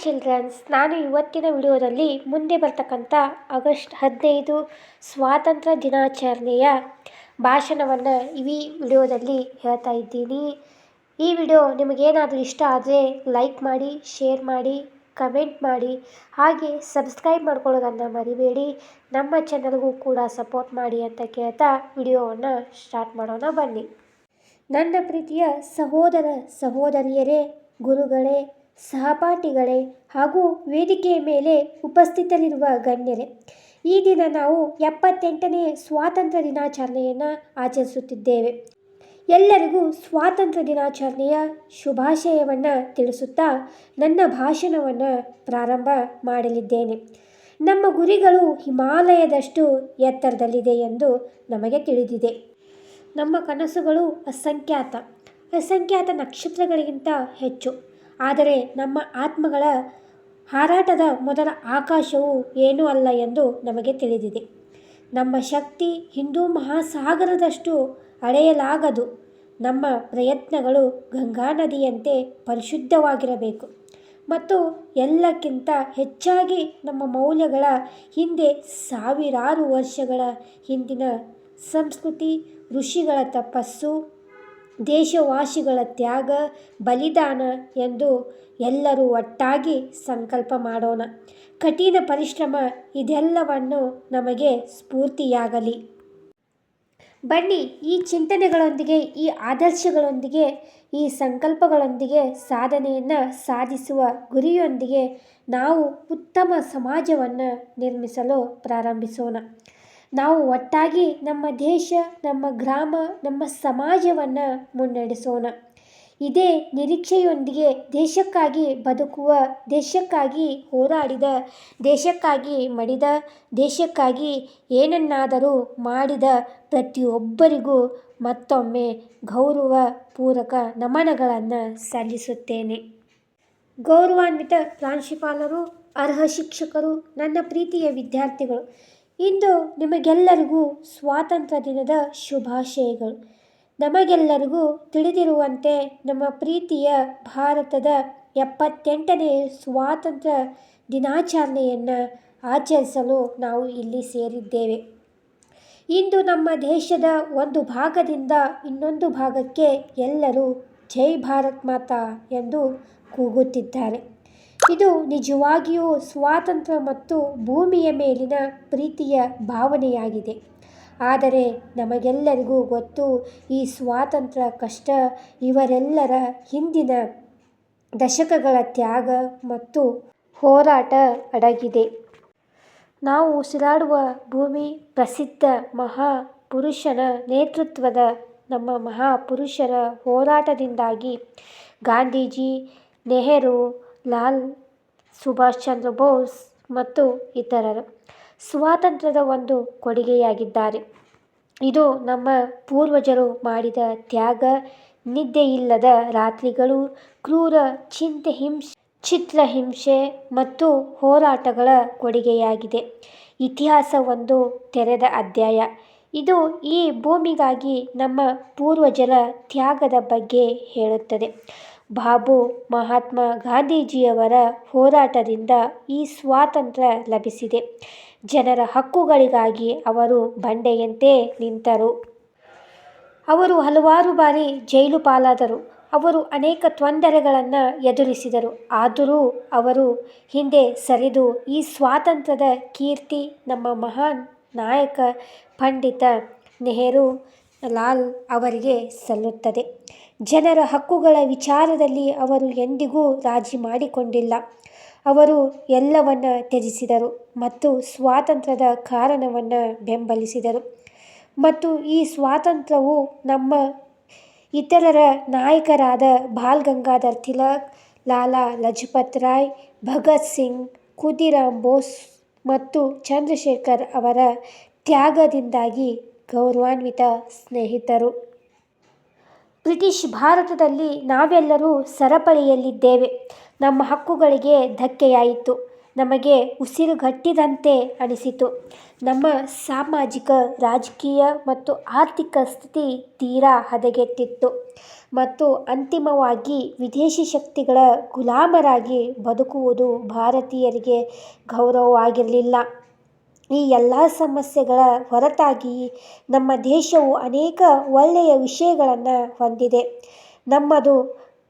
Children's ನಾನು ಇವತ್ತಿನ ವಿಡಿಯೋದಲ್ಲಿ ಮುಂದೆ ಬರ್ತಕ್ಕಂಥ ಆಗಸ್ಟ್ ಹದಿನೈದು ಸ್ವಾತಂತ್ರ್ಯ ದಿನಾಚರಣೆಯ ಭಾಷಣವನ್ನು ಈ ವಿಡಿಯೋದಲ್ಲಿ ಹೇಳ್ತಾ ಇದ್ದೀನಿ. ಈ ವಿಡಿಯೋ ನಿಮಗೇನಾದರೂ ಇಷ್ಟ ಆದರೆ ಲೈಕ್ ಮಾಡಿ ಶೇರ್ ಮಾಡಿ ಕಮೆಂಟ್ ಮಾಡಿ, ಹಾಗೆ ಸಬ್ಸ್ಕ್ರೈಬ್ ಮಾಡ್ಕೊಳ್ಳೋದನ್ನು ಮರಿಬೇಡಿ. ನಮ್ಮ ಚಾನಲ್ಗೂ ಕೂಡ ಸಪೋರ್ಟ್ ಮಾಡಿ ಅಂತ ಕೇಳ್ತಾ ವಿಡಿಯೋವನ್ನು ಸ್ಟಾರ್ಟ್ ಮಾಡೋಣ ಬನ್ನಿ. ನನ್ನ ಪ್ರೀತಿಯ ಸಹೋದರ, ಸಹೋದರಿಯರೇ, ಗುರುಗಳೇ ಸಹಪಾಠಿಗಳೇ ಹಾಗೂ ವೇದಿಕೆಯ ಮೇಲೆ ಉಪಸ್ಥಿತರಿರುವ ಗಣ್ಯರೇ, ಈ ದಿನ ನಾವು ಎಪ್ಪತ್ತೆಂಟನೇ ಸ್ವಾತಂತ್ರ್ಯ ದಿನಾಚರಣೆಯನ್ನು ಆಚರಿಸುತ್ತಿದ್ದೇವೆ. ಎಲ್ಲರಿಗೂ ಸ್ವಾತಂತ್ರ್ಯ ದಿನಾಚರಣೆಯ ಶುಭಾಶಯವನ್ನು ತಿಳಿಸುತ್ತಾ ನನ್ನ ಭಾಷಣವನ್ನು ಪ್ರಾರಂಭ ಮಾಡಲಿದ್ದೇನೆ. ನಮ್ಮ ಗುರಿಗಳು ಹಿಮಾಲಯದಷ್ಟು ಎತ್ತರದಲ್ಲಿದೆ ಎಂದು ನಮಗೆ ತಿಳಿದಿದೆ. ನಮ್ಮ ಕನಸುಗಳು ಅಸಂಖ್ಯಾತ. ಅಸಂಖ್ಯಾತ ನಕ್ಷತ್ರಗಳಿಗಿಂತ ಹೆಚ್ಚು. ಆದರೆ ನಮ್ಮ ಆತ್ಮಗಳ ಹಾರಾಟದ ಮೊದಲ ಆಕಾಶವು ಏನೂ ಅಲ್ಲ ಎಂದು ನಮಗೆ ತಿಳಿದಿದೆ. ನಮ್ಮ ಶಕ್ತಿ ಹಿಂದೂ ಮಹಾಸಾಗರದಷ್ಟು ಅಳೆಯಲಾಗದು. ನಮ್ಮ ಪ್ರಯತ್ನಗಳು ಗಂಗಾ ನದಿಯಂತೆ ಪರಿಶುದ್ಧವಾಗಿರಬೇಕು. ಮತ್ತು ಎಲ್ಲಕ್ಕಿಂತ ಹೆಚ್ಚಾಗಿ ನಮ್ಮ ಮೌಲ್ಯಗಳ ಹಿಂದೆ ಸಾವಿರಾರು ವರ್ಷಗಳ ಹಿಂದಿನ ಸಂಸ್ಕೃತಿ, ಋಷಿಗಳ ತಪಸ್ಸು ದೇಶವಾಸಿಗಳ ತ್ಯಾಗ, ಬಲಿದಾನ ಎಂದು ಎಲ್ಲರೂ ಒಟ್ಟಾಗಿ ಸಂಕಲ್ಪ ಮಾಡೋಣ. ಕಠಿಣ ಪರಿಶ್ರಮ ಇದೆಲ್ಲವನ್ನು ನಮಗೆ ಸ್ಫೂರ್ತಿಯಾಗಲಿ. ಬನ್ನಿ, ಈ ಚಿಂತನೆಗಳೊಂದಿಗೆ, ಈ ಆದರ್ಶಗಳೊಂದಿಗೆ, ಈ ಸಂಕಲ್ಪಗಳೊಂದಿಗೆ ಸಾಧನೆಯನ್ನು ಸಾಧಿಸುವ ಗುರಿಯೊಂದಿಗೆ ನಾವು ಉತ್ತಮ ಸಮಾಜವನ್ನು ನಿರ್ಮಿಸಲು ಪ್ರಾರಂಭಿಸೋಣ. ನಾವು ಒಟ್ಟಾಗಿ ನಮ್ಮ ದೇಶ, ನಮ್ಮ ಗ್ರಾಮ, ನಮ್ಮ ಸಮಾಜವನ್ನು ಮುನ್ನಡೆಸೋಣ. ಇದೇ ನಿರೀಕ್ಷೆಯೊಂದಿಗೆ ದೇಶಕ್ಕಾಗಿ ಬದುಕುವ, ದೇಶಕ್ಕಾಗಿ ಹೋರಾಡಿದ, ದೇಶಕ್ಕಾಗಿ ಮಡಿದ, ದೇಶಕ್ಕಾಗಿ ಏನನ್ನಾದರೂ ಮಾಡಿದ ಪ್ರತಿಯೊಬ್ಬರಿಗೂ ಮತ್ತೊಮ್ಮೆ ಗೌರವ ಪೂರಕ ನಮನಗಳನ್ನು ಸಲ್ಲಿಸುತ್ತೇನೆ. ಗೌರವಾನ್ವಿತ ಪ್ರಾಂಶುಪಾಲರು, ಅರ್ಹ ಶಿಕ್ಷಕರು, ನನ್ನ ಪ್ರೀತಿಯ ವಿದ್ಯಾರ್ಥಿಗಳು ಇಂದು ನಿಮಗೆಲ್ಲರಿಗೂ ಸ್ವಾತಂತ್ರ್ಯ ದಿನದ ಶುಭಾಶಯಗಳು. ನಮಗೆಲ್ಲರಿಗೂ ತಿಳಿದಿರುವಂತೆ ನಮ್ಮ ಪ್ರೀತಿಯ ಭಾರತದ ಎಪ್ಪತ್ತೆಂಟನೇ ಸ್ವಾತಂತ್ರ್ಯ ದಿನಾಚರಣೆಯನ್ನು ಆಚರಿಸಲು ನಾವು ಇಲ್ಲಿ ಸೇರಿದ್ದೇವೆ. ಇಂದು ನಮ್ಮ ದೇಶದ ಒಂದು ಭಾಗದಿಂದ ಇನ್ನೊಂದು ಭಾಗಕ್ಕೆ ಎಲ್ಲರೂ ಜೈ ಭಾರತ್ ಮಾತಾ ಎಂದು ಕೂಗುತ್ತಿದ್ದಾರೆ. ಇದು ನಿಜವಾಗಿಯೂ ಸ್ವಾತಂತ್ರ್ಯ ಮತ್ತು ಭೂಮಿಯ ಮೇಲಿನ ಪ್ರೀತಿಯ ಭಾವನೆಯಾಗಿದೆ. ಆದರೆ ನಮಗೆಲ್ಲರಿಗೂ ಗೊತ್ತು, ಈ ಸ್ವಾತಂತ್ರ್ಯ ಕಷ್ಟ ಇವರೆಲ್ಲರ ಹಿಂದಿನ ದಶಕಗಳ ತ್ಯಾಗ ಮತ್ತು ಹೋರಾಟ ಅಡಗಿದೆ. ನಾವು ಉಸಿರಾಡುವ ಭೂಮಿ ಪ್ರಸಿದ್ಧ ಮಹಾಪುರುಷನ ನೇತೃತ್ವದ ನಮ್ಮ ಮಹಾಪುರುಷರ ಹೋರಾಟದಿಂದಾಗಿ ಗಾಂಧೀಜಿ, ನೆಹರು ಲಾಲ್, ಸುಭಾಷ್ ಚಂದ್ರ ಬೋಸ್ ಮತ್ತು ಇತರರು ಸ್ವಾತಂತ್ರ್ಯದ ಒಂದು ಕೊಡುಗೆಯಾಗಿದ್ದಾರೆ. ಇದು ನಮ್ಮ ಪೂರ್ವಜರು ಮಾಡಿದ ತ್ಯಾಗ, ನಿದ್ದೆಯಿಲ್ಲದ ರಾತ್ರಿಗಳು, ಕ್ರೂರ ಚಿಂತೆ ಹಿಂಸೆ ಚಿತ್ರಹಿಂಸೆ ಮತ್ತು ಹೋರಾಟಗಳ ಕೊಡುಗೆಯಾಗಿದೆ. ಇತಿಹಾಸ ಒಂದು ತೆರೆದ ಅಧ್ಯಾಯ. ಇದು ಈ ಭೂಮಿಗಾಗಿ ನಮ್ಮ ಪೂರ್ವಜರ ತ್ಯಾಗದ ಬಗ್ಗೆ ಹೇಳುತ್ತದೆ. ಬಾಬು ಮಹಾತ್ಮ ಗಾಂಧೀಜಿಯವರ ಹೋರಾಟದಿಂದ ಈ ಸ್ವಾತಂತ್ರ್ಯ ಲಭಿಸಿದೆ. ಜನರ ಹಕ್ಕುಗಳಿಗಾಗಿ ಅವರು ಬಂಡೆಯಂತೆ ನಿಂತರು. ಅವರು ಹಲವಾರು ಬಾರಿ ಜೈಲು ಪಾಲಾದರು. ಅವರು ಅನೇಕ ತೊಂದರೆಗಳನ್ನು ಎದುರಿಸಿದರು. ಆದರೂ ಅವರು ಹಿಂದೆ ಸರಿದು ಈ ಸ್ವಾತಂತ್ರ್ಯದ ಕೀರ್ತಿ ನಮ್ಮ ಮಹಾನ್ ನಾಯಕ ಪಂಡಿತ ನೆಹರು ಲಾಲ್ ಅವರಿಗೆ ಸಲ್ಲುತ್ತದೆ. ಜನರ ಹಕ್ಕುಗಳ ವಿಚಾರದಲ್ಲಿ ಅವರು ಎಂದಿಗೂ ರಾಜಿ ಮಾಡಿಕೊಂಡಿಲ್ಲ. ಅವರು ಎಲ್ಲವನ್ನ ತ್ಯಜಿಸಿದರು ಮತ್ತು ಸ್ವಾತಂತ್ರ್ಯದ ಕಾರಣವನ್ನು ಬೆಂಬಲಿಸಿದರು. ಮತ್ತು ಈ ಸ್ವಾತಂತ್ರ್ಯವು ನಮ್ಮ ಇತರರ ನಾಯಕರಾದ ಬಾಲ್ ಗಂಗಾಧರ್ ತಿಲಕ್, ಲಾಲಾ ಲಜಪತ್ ರಾಯ್, ಭಗತ್ ಸಿಂಗ್, ಖುದಿರಾಮ್ ಬೋಸ್ ಮತ್ತು ಚಂದ್ರಶೇಖರ್ ಅವರ ತ್ಯಾಗದಿಂದಾಗಿ ಗೌರವಾನ್ವಿತ ಸ್ನೇಹಿತರು. ಬ್ರಿಟಿಷ್ ಭಾರತದಲ್ಲಿ ನಾವೆಲ್ಲರೂ ಸರಪಳಿಯಲ್ಲಿದ್ದೇವೆ. ನಮ್ಮ ಹಕ್ಕುಗಳಿಗೆ ಧಕ್ಕೆಯಾಯಿತು. ನಮಗೆ ಉಸಿರುಗಟ್ಟಿದಂತೆ ಅನಿಸಿತು. ನಮ್ಮ ಸಾಮಾಜಿಕ, ರಾಜಕೀಯ ಮತ್ತು ಆರ್ಥಿಕ ಸ್ಥಿತಿ ತೀರಾ ಹದಗೆಟ್ಟಿತ್ತು. ಮತ್ತು ಅಂತಿಮವಾಗಿ ವಿದೇಶಿ ಶಕ್ತಿಗಳ ಗುಲಾಮರಾಗಿ ಬದುಕುವುದು ಭಾರತೀಯರಿಗೆ ಗೌರವವಾಗಿರಲಿಲ್ಲ. ಈ ಎಲ್ಲ ಸಮಸ್ಯೆಗಳ ಹೊರತಾಗಿ ನಮ್ಮ ದೇಶವು ಅನೇಕ ಒಳ್ಳೆಯ ವಿಷಯಗಳನ್ನು ಹೊಂದಿದೆ. ನಮ್ಮದು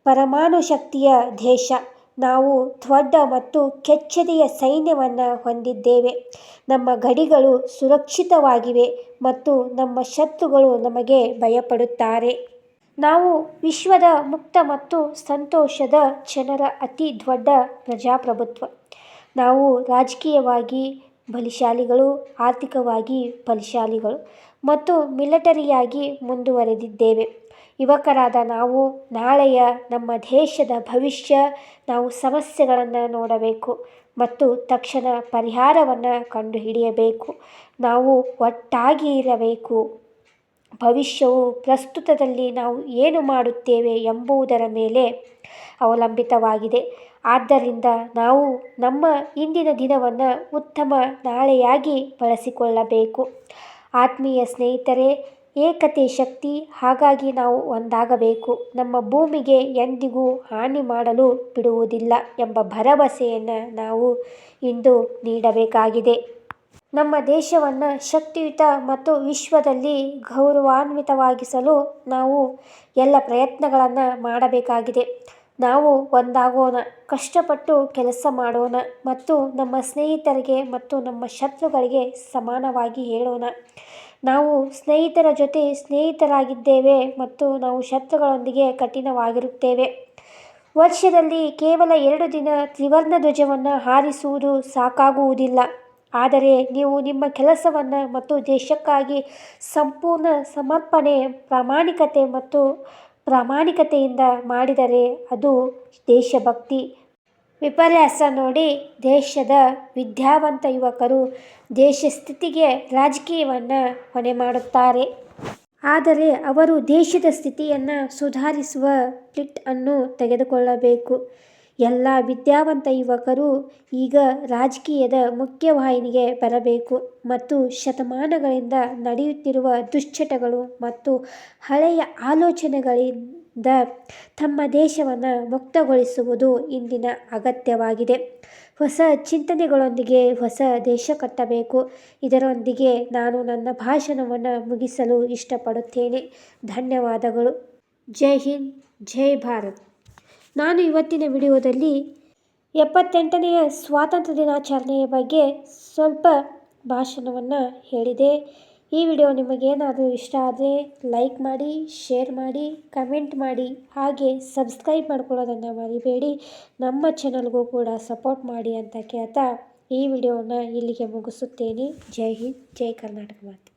ಪರಮಾಣು ಶಕ್ತಿಯ ದೇಶ. ನಾವು ದೊಡ್ಡ ಮತ್ತು ಕೆಚ್ಚೆದೆಯ ಸೈನ್ಯವನ್ನು ಹೊಂದಿದ್ದೇವೆ. ನಮ್ಮ ಗಡಿಗಳು ಸುರಕ್ಷಿತವಾಗಿವೆ ಮತ್ತು ನಮ್ಮ ಶತ್ರುಗಳು ನಮಗೆ ಭಯಪಡುತ್ತಾರೆ. ನಾವು ವಿಶ್ವದ ಮುಕ್ತ ಮತ್ತು ಸಂತೋಷದ ಜನರ ಅತಿ ದೊಡ್ಡ ಪ್ರಜಾಪ್ರಭುತ್ವ. ನಾವು ರಾಜಕೀಯವಾಗಿ ಬಲಶಾಲಿಗಳು, ಆರ್ಥಿಕವಾಗಿ ಬಲಿಶಾಲಿಗಳು ಮತ್ತು ಮಿಲಿಟರಿಯಾಗಿ ಮುಂದುವರೆದಿದ್ದೇವೆ. ಯುವಕರಾದ ನಾವು, ನಾಳೆಯ ನಮ್ಮ ದೇಶದ ಭವಿಷ್ಯ, ನಾವು ಸಮಸ್ಯೆಗಳನ್ನು ನೋಡಬೇಕು ಮತ್ತು ತಕ್ಷಣ ಪರಿಹಾರವನ್ನು ಕಂಡುಹಿಡಿಯಬೇಕು. ನಾವು ಒಟ್ಟಾಗಿ ಇರಬೇಕು. ಭವಿಷ್ಯವು ಪ್ರಸ್ತುತದಲ್ಲಿ ನಾವು ಏನು ಮಾಡುತ್ತೇವೆ ಎಂಬುದರ ಮೇಲೆ ಅವಲಂಬಿತವಾಗಿದೆ. ಆದ್ದರಿಂದ ನಾವು ನಮ್ಮ ಇಂದಿನ ದಿನವನ್ನು ಉತ್ತಮ ನಾಳೆಯಾಗಿ ಬಳಸಿಕೊಳ್ಳಬೇಕು. ಆತ್ಮೀಯ ಸ್ನೇಹಿತರೆ, ಏಕತೆ, ಶಕ್ತಿ, ಹಾಗಾಗಿ ನಾವು ಒಂದಾಗಬೇಕು. ನಮ್ಮ ಭೂಮಿಗೆ ಎಂದಿಗೂ ಹಾನಿ ಮಾಡಲು ಬಿಡುವುದಿಲ್ಲ ಎಂಬ ಭರವಸೆಯನ್ನು ನಾವು ಇಂದು ನೀಡಬೇಕಾಗಿದೆ. ನಮ್ಮ ದೇಶವನ್ನು ಶಕ್ತಿಯುತ ಮತ್ತು ವಿಶ್ವದಲ್ಲಿ ಗೌರವಾನ್ವಿತವಾಗಿಸಲು ನಾವು ಎಲ್ಲ ಪ್ರಯತ್ನಗಳನ್ನು ಮಾಡಬೇಕಾಗಿದೆ. ನಾವು ಒಂದಾಗೋಣ, ಕಷ್ಟಪಟ್ಟು ಕೆಲಸ ಮಾಡೋಣ ಮತ್ತು ನಮ್ಮ ಸ್ನೇಹಿತರಿಗೆ ಮತ್ತು ನಮ್ಮ ಶತ್ರುಗಳಿಗೆ ಸಮಾನವಾಗಿ ಹೇಳೋಣ. ನಾವು ಸ್ನೇಹಿತರ ಜೊತೆ ಸ್ನೇಹಿತರಾಗಿದ್ದೇವೆ ಮತ್ತು ನಾವು ಶತ್ರುಗಳೊಂದಿಗೆ ಕಠಿಣವಾಗಿರುತ್ತೇವೆ. ವರ್ಷದಲ್ಲಿ ಕೇವಲ ಎರಡು ದಿನ ತ್ರಿವರ್ಣ ಧ್ವಜವನ್ನು ಹಾರಿಸುವುದು ಸಾಕಾಗುವುದಿಲ್ಲ. ಆದರೆ ನೀವು ನಿಮ್ಮ ಕೆಲಸವನ್ನು ಮತ್ತು ದೇಶಕ್ಕಾಗಿ ಸಂಪೂರ್ಣ ಸಮರ್ಪಣೆ, ಪ್ರಾಮಾಣಿಕತೆ ಮತ್ತು ಪ್ರಾಮಾಣಿಕತೆಯಿಂದ ಮಾಡಿದರೆ ಅದು ದೇಶಭಕ್ತಿ. ವಿಪರ್ಯಾಸ ನೋಡಿ ದೇಶದ ವಿದ್ಯಾವಂತ ಯುವಕರು ದೇಶ ಸ್ಥಿತಿಗೆ ರಾಜಕೀಯವನ್ನು ಹೊಣೆ ಮಾಡುತ್ತಾರೆ. ಆದರೆ ಅವರು ದೇಶದ ಸ್ಥಿತಿಯನ್ನು ಸುಧಾರಿಸುವ ಟಿಟ್ ಅನ್ನು ತೆಗೆದುಕೊಳ್ಳಬೇಕು. ಎಲ್ಲ ವಿದ್ಯಾವಂತ ಯುವಕರು ಈಗ ರಾಜಕೀಯದ ಮುಖ್ಯವಾಹಿನಿಗೆ ಬರಬೇಕು ಮತ್ತು ಶತಮಾನಗಳಿಂದ ನಡೆಯುತ್ತಿರುವ ದುಶ್ಚಟಗಳು ಮತ್ತು ಹಳೆಯ ಆಲೋಚನೆಗಳಿಂದ ತಮ್ಮ ದೇಶವನ್ನು ಮುಕ್ತಗೊಳಿಸುವುದು ಇಂದಿನ ಅಗತ್ಯವಾಗಿದೆ. ಹೊಸ ಚಿಂತನೆಗಳೊಂದಿಗೆ ಹೊಸ ದೇಶ ಕಟ್ಟಬೇಕು. ಇದರೊಂದಿಗೆ ನಾನು ನನ್ನ ಭಾಷಣವನ್ನು ಮುಗಿಸಲು ಇಷ್ಟಪಡುತ್ತೇನೆ. ಧನ್ಯವಾದಗಳು. ಜೈ ಹಿಂದ್, ಜೈ ಭಾರತ್. ನಾನು ಇವತ್ತಿನ ವಿಡಿಯೋದಲ್ಲಿ ಎಪ್ಪತ್ತೆಂಟನೆಯ ಸ್ವಾತಂತ್ರ್ಯ ದಿನಾಚರಣೆಯ ಬಗ್ಗೆ ಸ್ವಲ್ಪ ಭಾಷಣವನ್ನು ಹೇಳಿದೆ. ಈ ವಿಡಿಯೋ ನಿಮಗೇನಾದರೂ ಇಷ್ಟ ಆದರೆ ಲೈಕ್ ಮಾಡಿ, ಶೇರ್ ಮಾಡಿ, ಕಮೆಂಟ್ ಮಾಡಿ, ಹಾಗೆ ಸಬ್ಸ್ಕ್ರೈಬ್ ಮಾಡ್ಕೊಳ್ಳೋದನ್ನು ಮರಿಬೇಡಿ. ನಮ್ಮ ಚಾನಲ್ಗೂ ಕೂಡ ಸಪೋರ್ಟ್ ಮಾಡಿ ಅಂತ ಕೇಳ್ತಾ ಈ ವಿಡಿಯೋನ ಇಲ್ಲಿಗೆ ಮುಗಿಸುತ್ತೇನೆ. ಜೈ ಹಿಂದ್, ಜೈ ಕರ್ನಾಟಕ ಮಾತೆ.